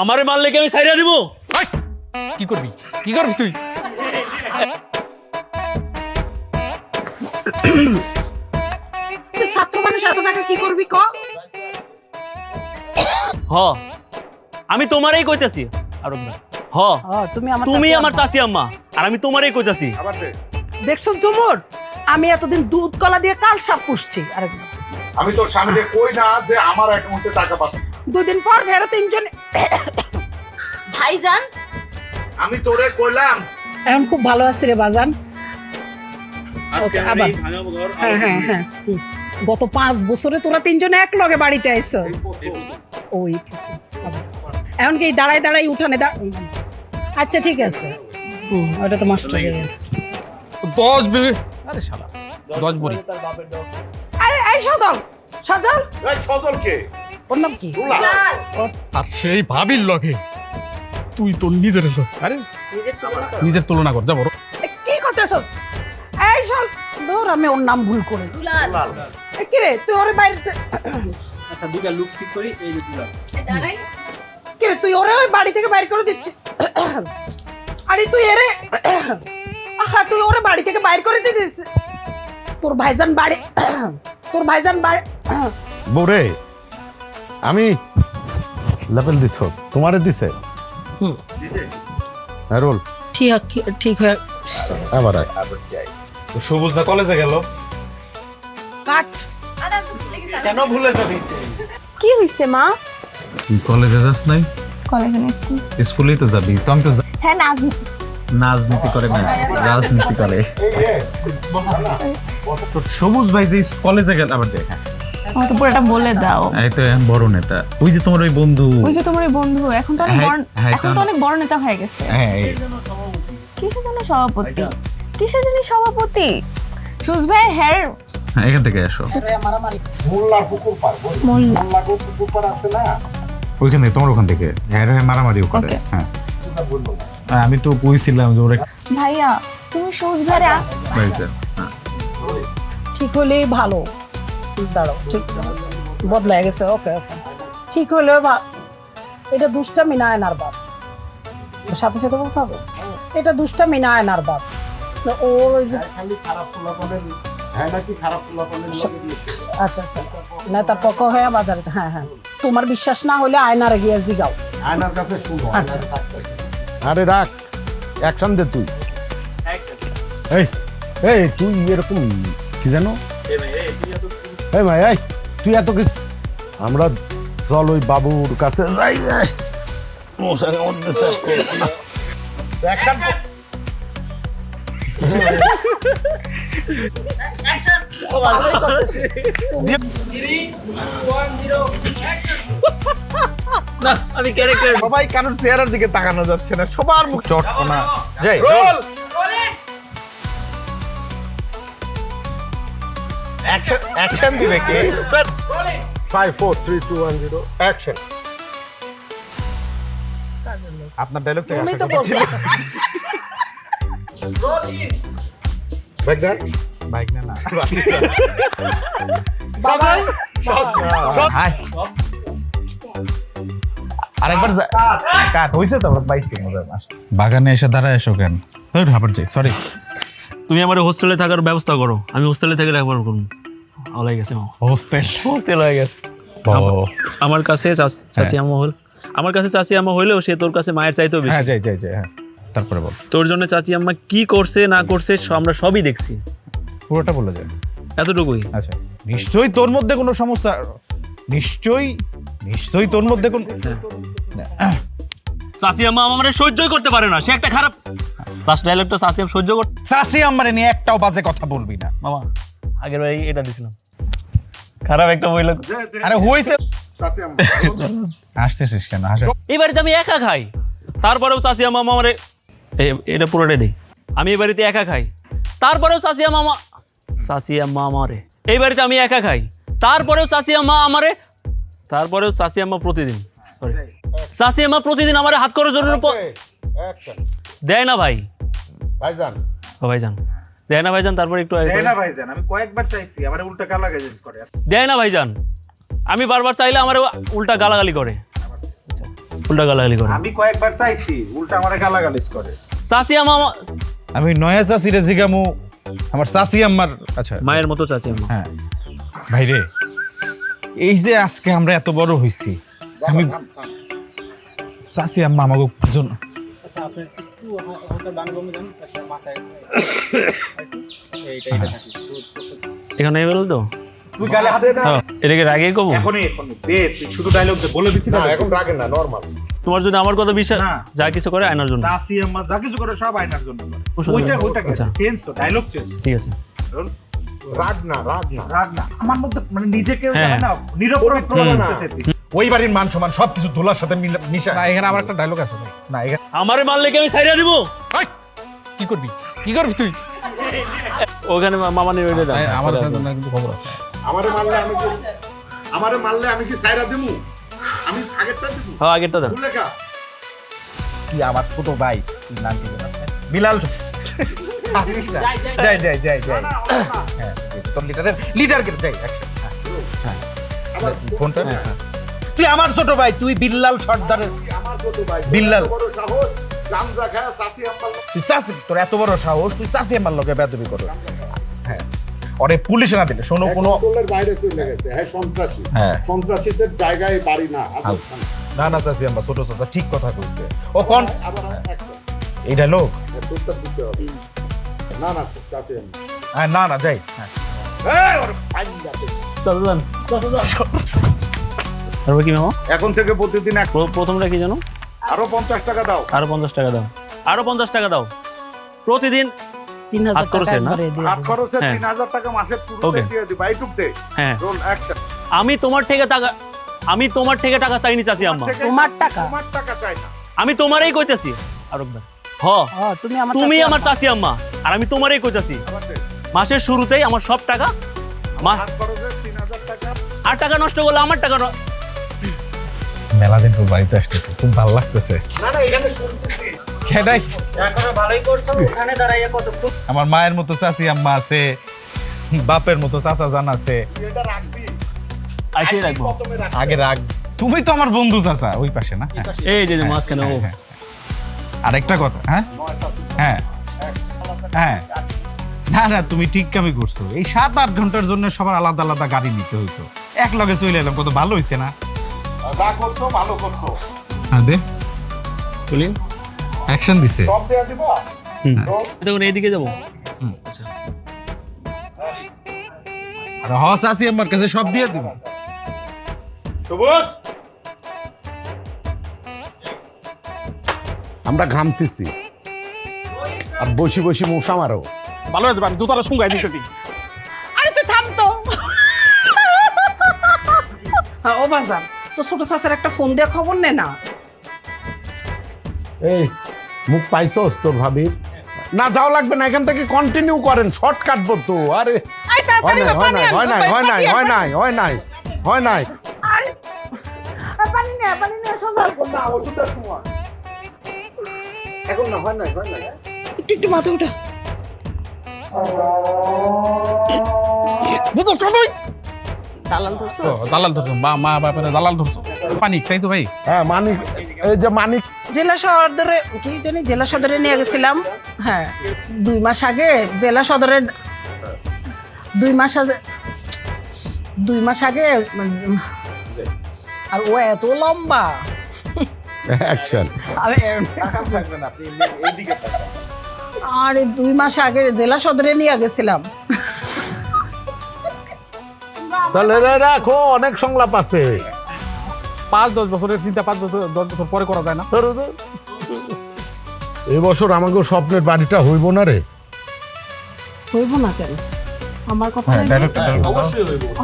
আমারে মারলে কি আমি সাইরা দিব? কি করবি? কি করবি তুই? তুই ছাত্র মানুষ এত টাকা কি করবি ক? হ। আমি তোমারই কইতাছি। আরব ভাই হ। তুমি আমার তুমি আমার আম্মা। চাচি আম্মা আর আমি তোমারই কইতাছি। দেখছ জুমুর? আমি এতদিন দুধ কলা দিয়ে কাল সাপ পুষছি। আরেক আমি তোর স্বামীকে কই না যে আমার অ্যাকাউন্টে টাকা পাঠাবো। দুদিন পর ফেরত তিনজন ভাইজান? আমি তোরে কইলাম। এখন খুব ভালো আছি রে বাজান। ওকে, আবার। হ্যাঁ হ্যাঁ হ্যাঁ। গত পাঁচ বছরে তোরা তিনজনে এক লগে বাড়িতে আইসস ওই এখন কি দাঁড়াই দাঁড়াই উঠানে দা আচ্ছা ঠিক আছে। হুম ওটা তো মাস্টার হয়ে গেছে। দশ বিঘে আরে শালা দশ বড়ি। আরে এই সজল সজল। এই সজলকে? ওর নাম কি? আর সেই ভাবির লগে তুই তোর নিজের আরে। নিজের তুলনা কর যা বড় এ, কি করতেছস? এই শোন ধর আমি ওর নাম ভুল করে। এ, কি রে তুই ওরে বাইরে আচ্ছা দুইটা লুক ঠিক করি এই যে দুলা কি রে তুই ওরে ওই বাড়ি থেকে বাইর করে দিচ্ছিস? আরে তুই এরে আহা তুই ওরে বাড়ি থেকে বাইর করে দিছিস তোর ভাইজান বাড়ি তোর ভাইজান বাড়ি বৌরে আমি লেভেল দিছ তোমারে দিছে? হুম। হ্যাঁ রোল ঠিক ঠিক হয়ে আবার আয়। তো সবুজ না কলেজে গেল। কাট। কেন ভুলে যাবি? কি হইছে মা? কলেজে যাস নাই? কলেজে না স্কুল। স্কুলেই তো যাবি। তো আমি তো হ্যাঁ নাচ রাজনীতি করে না রাজনীতি করে। তোর সবুজ ভাই যে কলেজে গেল আবার দেখ। হ্যাঁ। আমাকে পুরোটা বলে দাও। এই তো এখন বড় নেতা। ওই যে তোমার ওই বন্ধু। ওই যে তোমার ওই বন্ধু। এখন তো অনেক হ্যাঁ, বড় হ্যাঁ, এখন তো অনেক বড় নেতা হয়ে গেছে। হ্যাঁ কিসের জন্য সভাপতি? কিসের জন্য সভাপতি? সুজ ভাই হেয়ার হ্যাঁ, এখান থেকে আসো। মোল্লার পুকুর পার মোল্লা। মোল্লা পুকুর পার আছে না ওইখান থেকে তোমার ওখান থেকে। হ্যাঁ হ্যাঁ মারামারিও করে। হ্যাঁ। আমি তো কইছিলাম যে ওরা ভাইয়া তুমি সুজ ভাইরা। ঠিক হলেই ভালো। দাঁড়াও ঠিক বদলাই গেছে ওকে ওকে। ঠিক হলে ভা- এটা দুষ্টামি না বাপ। সাথে সাথে বলতে হবে? এটা দুষ্টামি না বাপ। ওর ওই যে হ্যাঁ। আচ্ছা আচ্ছা। নেতার পক্ষ হয়ে বাজারে হ্যাঁ হ্যাঁ। তোমার বিশ্বাস না হলে আয়নারে গিয়ে জিগাও। আয়নার কাছে শুনো আচ্ছা। আরে রাখ অ্যাকশন দে তুই। এই এই তুই এরকম কি জানো এই ভাই এই তুই এত কিছু আমরা চল ওই বাবুর কাছে যাই। না আমি ক্যারেক্টার সবাই কারোর চেহারার দিকে তাকানো যাচ্ছে না সবার মুখ চটকনা যাই অ্যাকশন অ্যাকশন দিবে কে? Five four three two one zero action আপনার ডায়লগটা তুমি তো বলছো ব্যাক দেন না না। বাবা। হাই আরেকবার কাট। হইছে তো পাইছি বাগানে এসে দাঁড়ায় এসো কেন? সরি তুমি আমার হোস্টেলে থাকার ব্যবস্থা করো। আমি হোস্টেলে থেকে একবার করুন হলাই গেছে হোস্টেল হোস্টেল হয়ে গেছে। আমার কাছে চাচ- চাচি আমা হল আমার কাছে চাচি আমা হইলেও সে তোর কাছে মায়ের চাইতেও বেশি। হ্যাঁ যাই যাই যাই হ্যাঁ। তারপরে বল। তোর জন্য চাচি আম্মা কি করছে না করছে আমরা সবই দেখছি। পুরোটা বলে যায় এতটুকুই। আচ্ছা নিশ্চয়ই তোর মধ্যে কোনো সমস্যা নিশ্চয়ই নিশ্চয়ই তোর মধ্যে কোন চাচি আম্মা আমার সহ্যই করতে পারে না সে একটা খারাপ লাস্ট ডায়লগটা চাচি সহ্য করতে নিয়ে একটাও বাজে কথা বলবি না। মামা আগের বারে এটা দিছিলাম। খারাপ একটা বইল আরে হইছে। কেন? হাসে। এই বাড়িতে আমি একা খাই। তারপরেও চাচি আম্মা আমারে এটা পুরোটাই দেই আমি এই বাড়িতে একা খাই। তারপরেও চাচি আম্মা আমা- চাচি আম্মা আমারে। এই বাড়িতে আমি একা খাই। তারপরেও চাচি আম্মা আমারে তারপরেও চাচি আম্মা প্রতিদিন। সরি চাচি আম্মা প্রতিদিন আমার হাত করার জন্য প- দেয় না ভাই। ভাইজান। ও ভাইজান। দেয় না ভাইজান তারপর একটু আগে করে। ভাইজান আমি কয়েকবার চাইছি আমার উল্টা কালা গেজেস করে। দেয় না ভাইজান। আমি বারবার চাইলে আমার উল্টা গালাগালি করে। উল্টা গালাগালি করে। আমি কয়েকবার চাইছি উল্টা আমারে গালাগালিজ করে। চাষিয়া মামা আমি নয়া চাষিরে জিগামু আমার চাষি আমার আচ্ছা। মায়ের মতো চাচি আম্মা। হ্যাঁ। ভাইরে এই যে আজকে আমরা এত বড় হইছি আমি চাষি আম্মা আমাকে জন্য আচ্ছা আপনি একটু হালকা ডান গমে যান মাথায় এইটা এটা থাকি এখানে বল তো তুই গালে হাতে না। হ্যাঁ, এটাকে রাগে কবো? এখনই এখনই। দে তুই শুধু ডায়লগ দে বলে দিচ্ছি না না এখন রাগে না নর্মাল তোমার যদি আমার কথা বিশ্বাস না। যা কিছু করে আয়নার জন্য। আম্মা যা কিছু করে সব আয়নার জন্য। ওইটা ওইটা আচ্ছা। চেঞ্জ তো ডায়লগ চেঞ্জ ঠিক আছে। রাগ না রাগ না। রাগ না। আমার মধ্যে মানে নিজেকে হ্যাঁ। না নিরপরাধ প্রমাণ হুম। ওই বাড়ির মান সমান সবকিছু ধুলার সাথে মিশা। না এখানে আমার একটা ডায়লগ আছে ভাই। না এখানে আমারে মারলে কি আমি সাইডা দিব? এই, কি করবি? কি করবি তুই? ওখানে মা- মামা নিয়ে ওইটা দাও। এই, আমার সাথে না কিন্তু খবর আছে। আমারে মারলে আমি কি আমারে মারলে আমি কি সাইরা দিমু? আমি আগেরটা দিমু? হ্যাঁ আগেরটা দাও। ভুলে কা কি আমার ছোট ভাই? নাম কি আপনার? বিলাল যাই যাই যাই যাই হ্যাঁ তোর লিডারের লিডার কে যাই হ্যাঁ, হ্যাঁ ফোনটা হ্যাঁ। তুই আমার ছোট ভাই তুই বিল্লাল সর্দারের আমার ছোট ভাই বিল্লাল। তুই চাষি তোর এত বড় সাহস তুই চাষি আমার লোকে বেদবি করো হ্যাঁ। ওরে পুলিশে না দিলে শোনো কোনো বাইরে চলে গেছে। হ্যাঁ সন্ত্রাসী। হ্যাঁ। সন্ত্রাসীদের জায়গায় বাড়ি না না না চাষি আমার ছোট ছোট ঠিক কথা কইছে। ও কোন এইটা লোক? হবে। না না হ্যাঁ না না যাই। হ্যাঁ। চল তারপর কি মামা? এখন থেকে প্রতিদিন এক প্র- প্রথমটা কি জানো? আরও পঞ্চাশ টাকা দাও। আরও পঞ্চাশ টাকা দাও। আরও পঞ্চাশ টাকা দাও। প্রতিদিন তিন হাজার হাত না? হাত খরচে হ্যাঁ। তিন হাজার টাকা মাসের শুরুতে দিয়ে দিবা। এইটুক হ্যাঁ। আমি তোমার থেকে টাকা আমি তোমার থেকে টাকা চাইনি চাচি আম্মা। তোমার টাকা? তোমার টাকা চাই না। আমি তোমারই কইতাছি। হ। তুমি আমার তুমি চাচি আমার আম্মা। চাচি আম্মা। আর আমি তোমারই কইতাছি। মাসের শুরুতেই আমার সব টাকা মা- হাত খরচে তিন হাজার টাকা। আর টাকা নষ্ট করলে আমার টাকা ন- মেলা দিন পর বাড়িতে আসতেছে খুব ভালো লাগতেছে। না না এখানে শুনতেছি। কেডাই এখনও ভালোই করছ ওখানে দাঁড়াইয়া কত আমার মায়ের মতো চাচি আম্মা আছে বাপের মতো চাচা জান আছে। এটা রাখবি। আইসেই রাখব। প্রথমে রাখ। তুমি তো আমার বন্ধু চাচা ওই পাশে না? হ্যাঁ, এই যে যে মাঝখানে ও। হ্যাঁ। আরেকটা কথা হ্যাঁ? হ্যাঁ। হ্যাঁ। না না তুমি ঠিক কামই করছ। এই সাত আট ঘণ্টার জন্য সবার আলাদা আলাদা গাড়ি নিতে হইতো। এক লগে চলে এলাম কত ভালো হইছে না? যা করছ ভালো করছ। হ্যাঁ দে অ্যাকশন দিছে। সব দেয়া দিবা? এইদিকে যাব। আর আমার কাছে সব দিয়ে দিব। সবুজ আমরা ঘামতেছি। আর বসি বসি মশা মারো। ভালো হয়েছে আমি জুতাটা শুঙ্গাই দিতেছি। আরে তুই থাম তো। হ্যাঁ, ও বাজার। তো ছোট চাচার একটা ফোন দিয়ে খবর নে না। এই মুখ পাইছস তোর ভাবি? না যাও লাগবে না এখান থেকে কন্টিনিউ করেন শর্ট কাটবো তো আরে। হয় নাই হয় নাই হয় নাই হয় নাই হয় নাই হয় নাই হয় নাই। এখন না হয় নাই হয় নাই। একটু একটু মাথা উঠা। বুঝছ সবাই দালাল ধরছো? দালাল ধরছো। মা মা বাপের দালাল ধরছো। পানি তাই তো ভাই? হ্যাঁ মানিক। এই যে মানিক। জেলা সদরে কি জানি? জেলা সদরে নিয়ে গেছিলাম। হ্যাঁ। দুই মাস আগে জেলা সদরে দুই মাস আগে দুই মাস আগে আর ও এত লম্বা। অ্যাকশন আরে থাকবেন আপনি এইদিকে থাকবেন আরে দুই মাস আগে জেলা সদরে নিয়ে গেছিলাম। তাহলে রাখো অনেক সংলাপ আছে। পাঁচ দশ বছরের চিন্তা পাঁচ বছর দশ বছর পরে করা যায় না। ধরো এই বছর আমাকে স্বপ্নের বাড়িটা হইব না রে। হইব না কেন? আমার কথা হ্যাঁ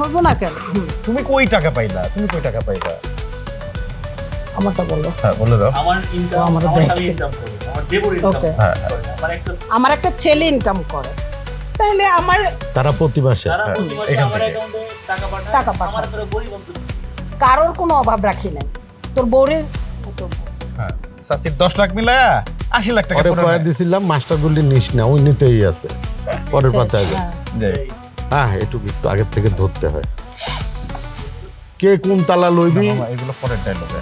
হইব? না কেন? তুমি কই টাকা পাইলা? তুমি কই টাকা পাইলা? আমারটা বলল হ্যাঁ বলে দাও। আমার ইনকাম আমার স্বামী ইনকাম করে আমার দেবর ইনকাম ওকে একটা আমার একটা ছেলে ইনকাম করে। তাহলে আমার তারা প্রতি মাসে তারা প্রতি মাসে আমার অ্যাকাউন্টে টাকা পাঠায় টাকা পাঠায়। আমার তোরা গরিব অন্তত কারোর কোনো অভাব রাখি নাই। তোর বউরে হ্যাঁ চাষির দশ লাখ মিলায়া আশি লাখ টাকা পরে। দিছিলাম মাস্টারগুলি নিস না ওই নিতেই আছে। পরের যা। হ্যাঁ। হ্যাঁ এটুকু একটু আগের থেকে ধরতে হয়। কে কোন তালা লইবি? এগুলো পরের ডায়লগে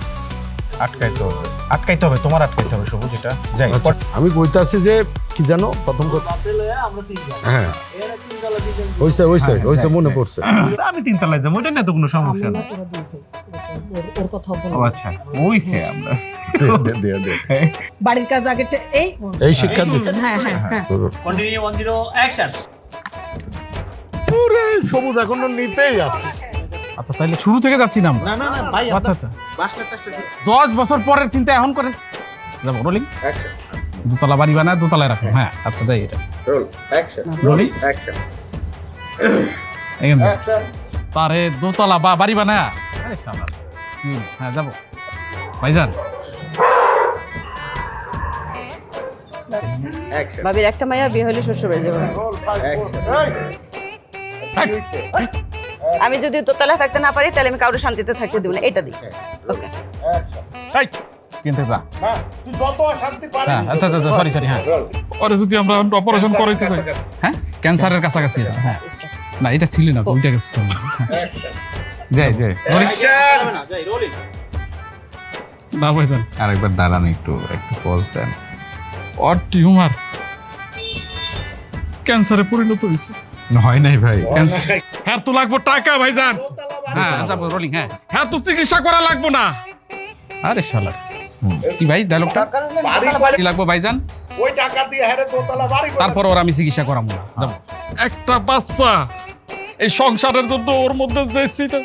আটকাইতে হবে। আটকাইতে হবে তোমার আটকাইতে হবে সবুজ এটা। যাই আচ্ছা, আমি কইতাছি যে কি জানো? প্রথম কথা হ্যাঁ। হইছে হইছে হইছে মনে পড়ছে। আমি তিনতলায় যাব ওইটা না তো কোনো সমস্যা না আচ্ছা ওইছে আমরা। দে, দে, দে। বাড়ির কাজ আগে এই এই শিক্ষা হ্যাঁ হ্যাঁ হ্যাঁ। কন্টিনিউ ওয়ান জিরো অ্যাকশন ওরে, সবুজ এখনও নিতেই আছে আচ্ছা তাহলে শুরু থেকে যাচ্ছি না আমরা? না না না ভাই আচ্ছা আচ্ছা। দশ বছর পরের চিন্তা এখন করেন যাব রোলিং দোতলা বাড়ি বানায় দোতলায় রাখো। হ্যাঁ আচ্ছা যাই এটা। রোলিং। তারে দোতলা বা বাড়ি বানায়। হ্যাঁ যাব। ভাইজান। ভাবির একটা মাইয়া বিয়ে হলে শ্বশুর বাড়ি যাবে। আমি যদি দোতলায় থাকতে না পারি তাহলে আমি কাউকে শান্তিতে থাকতে দেবো না। এটা দিই। ওকে কিনতে যা তুই যত শান্তি পারিস হ্যাঁ আচ্ছা আচ্ছা সরি সরি হ্যাঁ। ওরে যদি আমরা অপারেশন করাইতে যাই। হ্যাঁ ক্যান্সারের কাছাকাছি আছে হ্যাঁ। না এটা ছিল না তো গেছে হ্যাঁ। যাই যাই। না ভাইজান আরেকবার দাঁড়ান একটু একটু পজ দেন। টিউমার ক্যান্সারে পরিণত হয়েছে। হয় নাই ভাই। ক্যান্সার হ্যাঁ তো লাগবো টাকা ভাইজান। হ্যাঁ যাব রোলিং হ্যাঁ। হ্যাঁ তো চিকিৎসা করা লাগবো না। আরে শালা। কি ভাই ডায়লগটা কি লাগবো ভাইজান? ওই টাকা দিয়ে হেরে দোতলা বাড়ি তারপর ওর আমি চিকিৎসা করাবো। যাব। একটা বাচ্চা। এই সংসারের জন্য ওর মধ্যে যে সিটা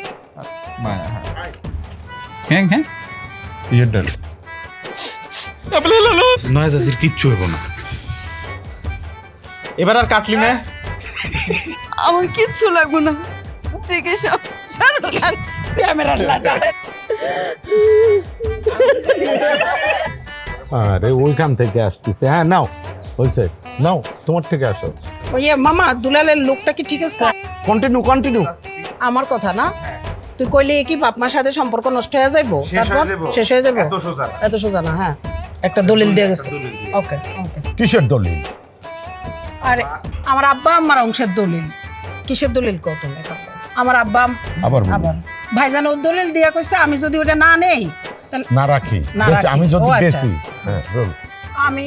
হ্যাঁ। হ্যাঁ ইয়ে ডাল। আপনি লালো নয় জাসির কিচ্ছু হইব না। এবার আর কাটলি না? আমার কিচ্ছু লাগবে না। চিকিৎসা ক্যামেরা আরে ওইখান থেকে আসতেছে। হ্যাঁ নাও হইছে নাও তোমার থেকে আসো। ওই মামা দুলালের লোকটা কি ঠিক আছে? কন্টিনিউ কন্টিনিউ আমার কথা না? তুই কইলে কি বাপ মার সাথে সম্পর্ক নষ্ট হয়ে যাইবো? তারপর শেষ হয়ে যাব এত সোজা। না হ্যাঁ। একটা দলিল দিয়ে গেছে। ওকে ওকে কিসের দলিল? আরে আমার আব্বা আমার অংশের দলিল। কিসের দলিল কত আমার আব্বা আবার আবার। ভাইজান ওর দলিল দিয়া কইছে আমি যদি ওটা না নেই না রাখি। আমি যদি আচ্ছা। বেশি হ্যাঁ আমি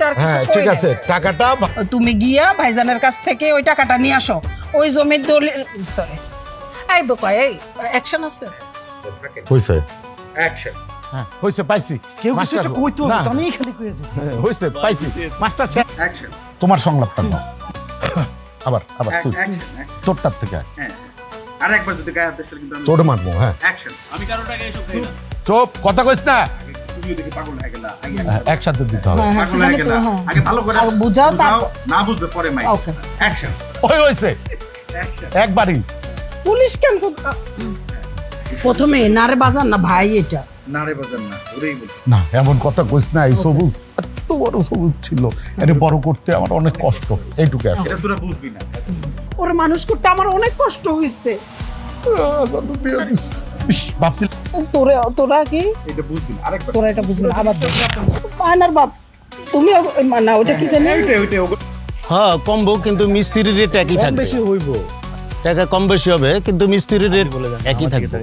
তার কিছু হ্যাঁ ঠিক আছে টাকাটা তুমি গিয়া ভাইজানের কাছ থেকে ওই টাকাটা নিয়ে আসো। ওই জমির দলিল সরি এই বোকা এই অ্যাকশন আছে? হইছে। হ্যাঁ হইছে পাইছি। কেউ কিছু কইতো না, আমি এখানে কইছি হ্যাঁ, হইছে পাইছি। মাস্টার সাহেব, তোমার সংলাপটা নাও। আবার আবার সুই তোরটার থেকে আয়। আরেকবার যদি গায়ে হাত দিস কিন্তু আমি তোর মারবো হ্যাঁ। অ্যাকশন আমি কারোটাকে এসব খাই না। চুপ কথা কইস না। তুমিও দেখি পাগল হয়ে গেলা একসাথে দিতে হবে। হ্যাঁ হ্যাঁ বুঝাও না বুঝবে পরে মাই অ্যাকশন ওই হইছে। একবারই পুলিশ কেন প্রথমে নারে বাজান না ভাই এটা? না রে না ওরেই বল না এমন কথা কইস না এই সবুজ এত বড় সবুজ ছিল। এটা বড় করতে আমার অনেক কষ্ট। এইটুকু আসে এটা তোরা বুঝবি না। ওরা মানুষ করতে আমার অনেক কষ্ট হয়েছে ভাবছি তোরা তোরা কি? এটা বুঝবি আরেকবার। তোরা এটা বুঝবি আবার মায়নার বাপ তুমি না ওটা কি জানি? ওইটা ওইটা ওগো- হ্যাঁ কমবো কিন্তু মিস্ত্রির রেট একই কম থাকবে। বেশি হইব। টাকা কম বেশি হবে কিন্তু মিস্ত্রির রেট একই থাকবে।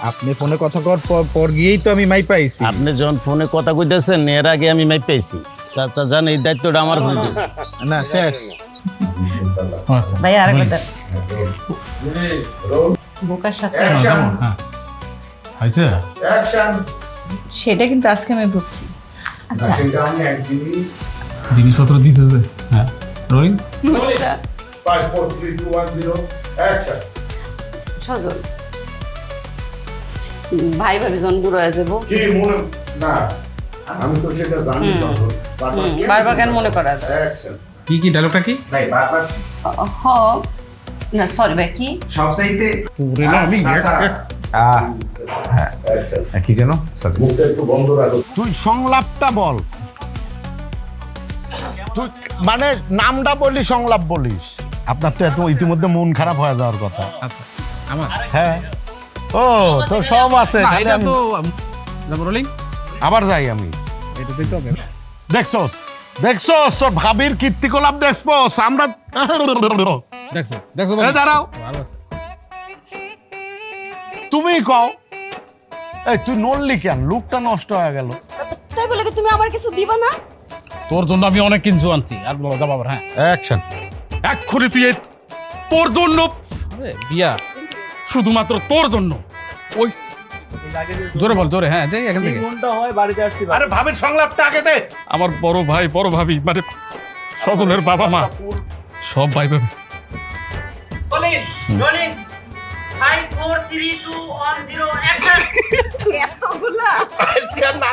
আপনি ফোনে কথা কর পর পর গিয়েই তো আমি মাই পাইছি। আপনি যখন ফোনে কথা কইতেছেন এর আগে আমি মাই পেয়েছি চাচা জান এই দায়িত্বটা আমার হয়ে না শেষ। আচ্ছা ভাই আরেকবার বোকার সাথে হ্যাঁ। হয়েছে? সেটা কিন্তু আজকে আমি বুঝছি। আচ্ছা। জিনিসপত্র দিতে হবে হ্যাঁ। রোলিং সজল ভাই ভাবি জন বুড়ো হয়ে যাব। কি মনে না আমি তো সেটা জানি। বারবার কেন মনে করা যায়? কি কি ডায়লগটা কি? ভাই বারবার হ। না সরি ভাই কি? সব চাইতে? তোরে না আমি হ্যাঁ। কি যেন? Sorry. একটু বন্ধ রাখো। তুই সংলাপটা বল। তুই মানে নামটা বললি সংলাপ বলিস। আপনার তো এত ইতিমধ্যে মন খারাপ হয়ে যাওয়ার কথা। আচ্ছা আমার? হ্যাঁ। ও তো সব আছে আবার যাই আমি। এটা দেখতে হবে। দেখছস? দেখছস তোর ভাবির কীর্তিকলাপ দেখছস আমরা দেখছ দেখছ এ দাঁড়াও। তুমি কও। এই তুই নড়লি কেন? লুকটা নষ্ট হয়ে গেল। তাই বলে কি তুমি আমার কিছু দিবা না? তোর জন্য আমি অনেক কিছু আনছি। আর বলো যা হ্যাঁ। অ্যাকশন এক্ষুনি তুই এই- তোর জন্য বিয়া। শুধুমাত্র তোর জন্য। ওই জোরে বল জোরে হ্যাঁ যাই এখান থেকে। ঘণ্টা হয় বাড়িতে আসছি আরে ভাবির সংলাপটা আগে দে। আমার বড় ভাই বড় ভাবি মানে স্বজনের বাবা মা সব ভাই ভাবি এতগুলা আজকে আর না